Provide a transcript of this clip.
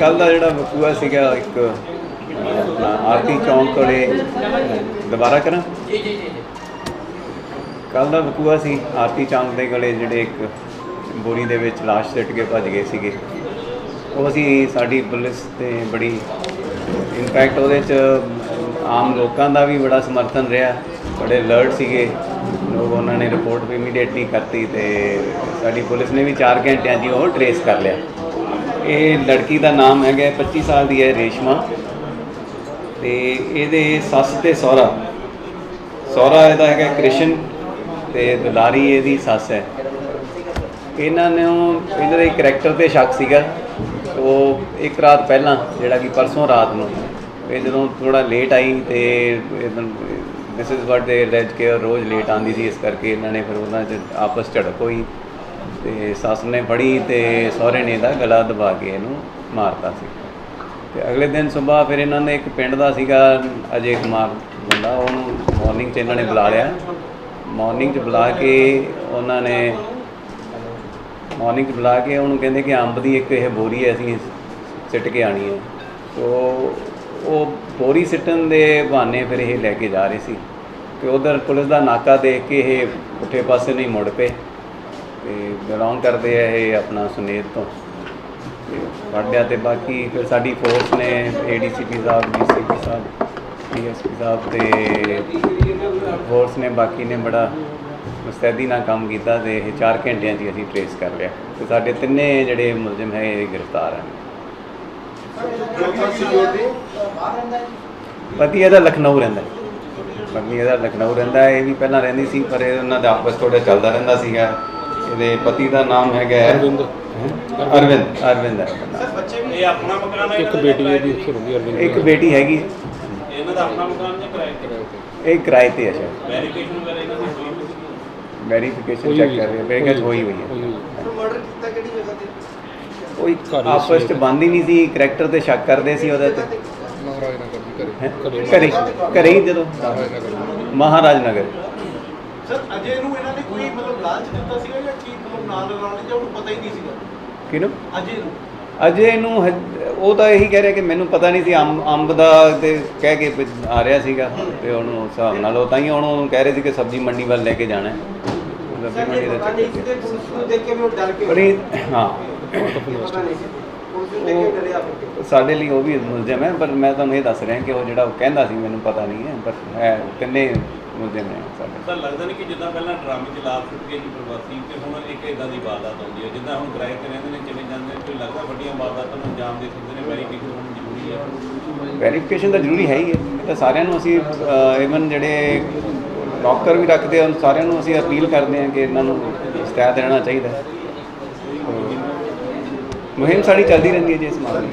ਕੱਲ ਦਾ ਜਿਹੜਾ ਵਕੂਆ ਸੀਗਾ ਇੱਕ, ਆਪਣਾ ਆਰਤੀ ਚੌਂਕ ਕੋਲੇ, ਦੁਬਾਰਾ ਕਰਾਂ? ਜੀ ਜੀ ਜੀ ਕੱਲ ਦਾ ਵਕੂਆ ਸੀ, ਆਰਤੀ ਚੌਂਕ ਦੇ ਕੋਲੇ ਜਿਹੜੇ ਇੱਕ ਬੋਰੀ ਦੇ ਵਿੱਚ ਲਾਸ਼ ਸਿੱਟ ਕੇ ਭੱਜ ਗਏ ਸੀਗੇ। ਉਹ ਅਸੀਂ ਸਾਡੀ ਪੁਲਿਸ ਤੇ ਬੜੀ ਇਨਫੈਕਟ ਉਹਦੇ ਚ, ਆਮ ਲੋਕਾਂ ਦਾ ਵੀ ਬੜਾ ਸਮਰਥਨ ਰਿਹਾ। ਬੜੇ ਅਲਰਟ ਸੀਗੇ। ਲੋਕ ਉਹਨਾਂ ਨੇ ਰਿਪੋਰਟ ਵੀ ਇਮੀਡੀਏਟਲੀ ਕਰਤੀ ਤੇ ਸਾਡੀ ਪੁਲਿਸ ਨੇ ਵੀ 4 ਘੰਟਿਆਂ 'ਚ ਉਹ ਟਰੇਸ ਕਰ ਲਿਆ। ਇਹ ਲੜਕੀ ਦਾ ਨਾਮ ਹੈਗਾ 25 ਸਾਲ ਦੀ ਹੈ ਰੇਸ਼ਮਾ। ਤੇ ਇਹਦੇ ਸੱਸ ਤੇ ਸਹੁਰਾ। ਸਹੁਰਾ ਇਹਦਾ ਹੈਗਾ ਕ੍ਰਿਸ਼ਨ ਤੇ ਦੁਲਾਰੀ ਇਹਦੀ ਸੱਸ ਹੈ। ਇਹਨਾਂ ਨੇ, ਇਹਨਾਂ ਦੇ ਕਰੈਕਟਰ ਤੇ ਸ਼ੱਕ ਸੀਗਾ। ਉਹ ਇੱਕ ਰਾਤ ਪਹਿਲਾਂ, ਜਿਹੜਾ ਕਿ ਪਰਸੋਂ ਰਾਤ ਨੂੰ, ਇਹ ਜਦੋਂ ਥੋੜਾ ਲੇਟ ਆਈ ਤੇ ਦਿਸ ਇਜ਼ ਵਾਟ ਦੇ ਲੈਜ ਕੇਅਰ ਰੋਜ਼ ਲੇਟ ਆਂਦੀ ਸੀ, ਇਸ ਕਰਕੇ ਇਹਨਾਂ ਨੇ ਫਿਰ ਉਹਨਾਂ 'ਚ ਆਪਸ ਝੜਪ ਹੋਈ। ਤੇ ਸੱਸ ਨੇ ਫੜੀ ਤੇ ਸਹੁਰੇ ਨੇ ਇਹਦਾ ਗਲਾ ਦਬਾ ਕੇ ਇਹਨੂੰ ਮਾਰਤਾ ਸੀ। ਤੇ ਅਗਲੇ ਦਿਨ ਸਵੇਰ ਫਿਰ ਇਹਨਾਂ ਨੇ ਇੱਕ ਪਿੰਡ ਦਾ ਸੀਗਾ ਅਜੇ ਕੁਮਾਰ ਬੰਦਾ ਉਹਨੂੰ ਮਾਰਨਿੰਗ 'ਚ ਇਹਨਾਂ ਨੇ ਬੁਲਾ ਲਿਆ। ਮਾਰਨਿੰਗ 'ਚ ਬੁਲਾ ਕੇ ਉਹਨਾਂ ਨੇ ਮਾਰਨਿੰਗ 'ਚ ਬੁਲਾ ਕੇ ਉਹਨੂੰ ਕਹਿੰਦੇ ਕਿ ਅੰਬ ਦੀ ਇੱਕ ਇਹ ਬੋਰੀ ਹੈ, ਅਸੀਂ ਸਿੱਟ ਕੇ ਆਣੀ ਹੈ। ਤੋ ਉਹ ਬੋਰੀ ਸਿੱਟਣ ਦੇ ਬਹਾਨੇ ਫਿਰ ਇਹ ਲੈ ਕੇ ਜਾ ਰਹੇ ਸੀ। ਤੇ ਉਧਰ ਪੁਲਿਸ ਦਾ ਨਾਕਾ ਦੇਖ ਕੇ ਇਹ ਪੁੱਠੇ ਪਾਸੇ ਨਹੀਂ ਮੁੜ ਪਏ। ਤੇ ਬਿਲੋਂਗ ਕਰਦੇ ਆ ਇਹ ਆਪਣਾ ਸੁਨੇਤ ਤੋਂ। ਤੇ ਫੜ ਤੇ ਬਾਕੀ ਫਿਰ ਸਾਡੀ ਫੋਰਸ ਨੇ ਏਡੀਸੀਪੀ ਸਾਹਿਬ ਡੀਸੀਪੀ ਸਾਹਿਬ ਡੀਐਸਪੀ ਸਾਹਿਬ ਤੇ ਫੋਰਸ ਨੇ ਬਾਕੀ ਨੇ ਬੜਾ ਮੁਸਤੈਦੀ ਨਾਲ ਕੰਮ ਕੀਤਾ ਤੇ ਇਹ 4 ਘੰਟਿਆਂ 'ਚ ਹੀ ਅਸੀਂ ਟਰੇਸ ਕਰ ਲਿਆ। ਤੇ ਸਾਡੇ ਤਿੰਨੇ ਜਿਹੜੇ ਮੁਲਜ਼ਮ ਹੈ, ਇਹ ਗ੍ਰਿਫਤਾਰ ਹਨ। ਪਤੀ ਇਹਦਾ ਲਖਨਊ ਰਹਿੰਦਾ ਹੈ। ਪਤਨੀ ਇਹਦਾ ਲਖਨਊ ਰਹਿੰਦਾ ਇਹ ਵੀ ਪਹਿਲਾਂ ਰਹਿੰਦੀ ਸੀ, ਪਰ ਇਹ ਉਹਨਾਂ ਦਾ ਆਪਸ ਥੋੜਾ ਚੱਲਦਾ ਰਹਿੰਦਾ ਸੀਗਾ। ਇਹਦੇ ਪਤੀ ਦਾ ਨਾਮ ਹੈਗਾ ਹੈ- ਅਰਵਿੰਦ। ਹੈਂ? ਅਰਵਿੰਦ। ਅਰਵਿੰਦ ਹੈ। ਇਹਦਾ ਨਾਮ। ਇਹ ਆਪਣਾ ਮਕਾਨ ਹੈ ਇੱਕ ਬੇਟੀ ਰਹਿੰਦੀ ਅਰਵਿੰਦ ਇੱਕ ਬੇਟੀ ਹੈਗੀ ਇਹਨਾਂ ਦਾ ਆਪਣਾ ਮਕਾਨ ਜਾਂ ਕਿਰਾਏ ਤੇ? ਇਹ ਕਿਰਾਏ ਤੇ ਹੈ ਸ਼ਾਇਦ ਵੈਰੀਫਿਕੇਸ਼ਨ ਵਗੈਰਾ ਇਹਨਾਂ ਦੀ ਹੋਈ ਹੋਈ ਸੀ? ਵੈਰੀਫਿਕੇਸ਼ਨ ਹੋਈ ਚੈੱਕ ਕਰ ਰਹੇ ਮੇਰੇ ਖਿਆਲ ਹੋਈ ਹੋਈ ਹੈ। ਹੈ। ਮਰਡਰ ਕੀਤਾ ਕਿਹੜੀ ਜਗ੍ਹਾ ਤੇ? ਕੋਈ ਹੀ ਆਪਸ ਚ। ਬੰਦ ਹੀ ਨਹੀਂ ਸੀ। ਕਰੈਕਟਰ ਤੇ ਸ਼ੱਕ ਕਰਦੇ ਸੀ ਉਹਦੇ ਤੇ। ਮਹਾਰਾਜ ਨਗਰ ਦੀ ਹੈਂ? ਕਰੇ ਘਰੇ ਘਰੇ ਹੀ ਜਦੋਂ। ਮਹਾਰਾਜ ਨਗਰ। ਮਹਾਰਾਜ ਨਗਰ। ਸਰ ਅਜੇ ਨੂੰ ਇਹਨਾਂ ਨੇ ਕੋਈ ਮਤਲਬ ਲਾਲਚ ਦਿੱਤਾ ਸੀਗਾ ਜਾਂ ਕੀ ਮਤਲਬ ਨਾਲ ਲਗਾਉਣ ਜਾਂ ਉਹਨੂੰ ਪਤਾ ਹੀ ਨਹੀਂ ਸੀਗਾ? ਕਿਹਨੂੰ? ਅਜੇ ਨੂੰ ਅਜੇ ਹਜ- ਉਹ ਤਾਂ ਇਹੀ ਕਹਿ ਰਿਹਾ ਕਿ ਮੈਨੂੰ ਪਤਾ ਨਹੀਂ ਸੀ ਅੰਬ ਅੰਬ ਦਾ ਤੇ ਕਹਿ ਕੇ ਵੀ ਆ ਰਿਹਾ ਸੀਗਾ ਤੇ ਉਹਨੂੰ ਉਸ ਹਿਸਾਬ ਨਾਲ ਉਹ ਤਾਂ ਹੀ ਉਹਨੂੰ ਕਹਿ ਰਹੇ ਸੀ ਕਿ ਸਬਜ਼ੀ ਮੰਡੀ ਵੱਲ ਲੈ ਕੇ ਜਾਣਾ ਹੈ। ਸਬਜ਼ੀ ਮੰਡੀ ਦਾ ਚੱਕਰ ਸੀ। ਨੂੰ ਪਰ ਇਹ ਹਾਂ। ਨੂੰ ਸਾਡੇ ਲਈ ਉਹ ਵੀ ਮੁਲਜ਼ਮ ਹੈ ਪਰ ਮੈਂ ਤੁਹਾਨੂੰ ਇਹ ਦੱਸ ਰਿਹਾ ਕਿ ਉਹ ਜਿਹੜਾ ਉਹ ਕਹਿੰਦਾ ਸੀ ਮੈਨੂੰ ਪਤਾ ਨਹੀਂ ਹੈ ਪਰ ਹੈ ਤਿੰਨੇ ਮੁਲਜ਼ਮ ਨੇ ਸਾਡੇ। ਤਾਂ ਲੱਗਦਾ ਨਹੀਂ ਕਿ ਜਿੱਦਾਂ ਪਹਿਲਾਂ ਡਰਾਮੇ ਚ ਲਾਭ ਸੁੱਟ ਗਏ ਸੀ ਪ੍ਰਵਾਸੀ ਤੇ ਹੁਣ ਇੱਕ ਇਦਾਂ ਦੀ ਵਾਰਦਾਤ ਆਉਂਦੀ ਹੈ। ਜਿੱਦਾਂ ਹੁਣ ਕਿਰਾਏ ਤੇ ਰਹਿੰਦੇ ਨੇ ਚਲੇ ਜਾਂਦੇ ਨੇ ਕੋਈ ਲੱਗਦਾ ਵੱਡੀਆਂ ਵਾਰਦਾਤਾਂ ਨੂੰ ਅੰਜਾਮ ਦੇ ਸਕਦੇ ਨੇ ਵੈਰੀਫਿਕੇਸ਼ਨ ਹੋਣੀ ਜ਼ਰੂਰੀ ਹੈ? ਵੈਰੀਫਿਕੇਸ਼ਨ ਤਾਂ ਜ਼ਰੂਰੀ ਹੈ ਹੀ ਹੈ। ਇਹ ਤਾਂ ਸਾਰਿਆਂ ਨੂੰ ਅਸੀਂ ਇਵਨ ਜਿਹੜੇ ਡਾਕਟਰ ਵੀ ਰੱਖਦੇ ਹਨ ਸਾਰਿਆਂ ਨੂੰ ਅਸੀਂ ਅਪੀਲ ਕਰਦੇ ਹਾਂ ਕਿ ਇਹਨਾਂ ਨੂੰ ਸਤਿਆਤ ਰਹਿਣਾ ਚਾਹੀਦਾ ਮੁਹਿੰਮ ਸਾਡੀ ਚੱਲਦੀ ਰਹਿੰਦੀ ਹੈ ਜੀ ਇਸ ਮਾਮਲੇ